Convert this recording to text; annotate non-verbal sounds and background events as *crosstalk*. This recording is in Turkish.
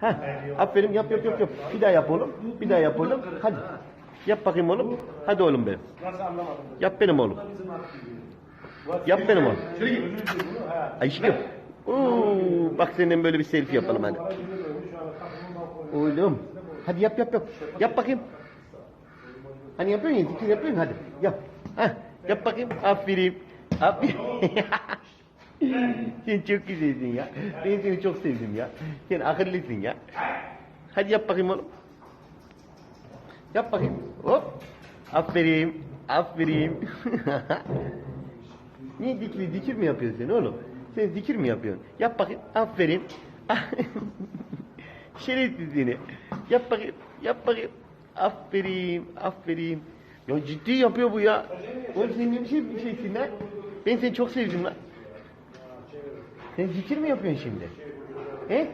Ha, aferin yap yap yap yap. Bir daha yap oğlum. Bir daha yap oğlum. Hadi. Yap bakayım oğlum. Hadi oğlum benim. Yap benim oğlum. Yap benim oğlum. Aşkım. Oo, bak seninle böyle bir selfie yapalım hadi. Oğlum. Hadi yap yap yap. Yap bakayım. Hani yapıyorsun ya, zikir yapıyorsun hadi. Yap. Ha, yap bakayım. Aferin. Aferin. *laughs* Sen çok güzelsin ya. Ben seni çok sevdim ya. Sen akıllısın ya. Hadi yap bakayım oğlum. Yap bakayım. Hop. Aferin. Aferin. *laughs* Niye dikili dikir mi yapıyorsun sen oğlum? Sen dikir mi yapıyorsun? Yap bakayım. Aferin. *laughs* Şerefsiz seni. Yap bakayım. Yap bakayım. Aferin. Aferin. Ya ciddi yapıyor bu ya. Oğlum sen ne bir şey bir şeysin lan. Ben seni çok sevdim lan. Sen zikir mi yapıyorsun şimdi? He?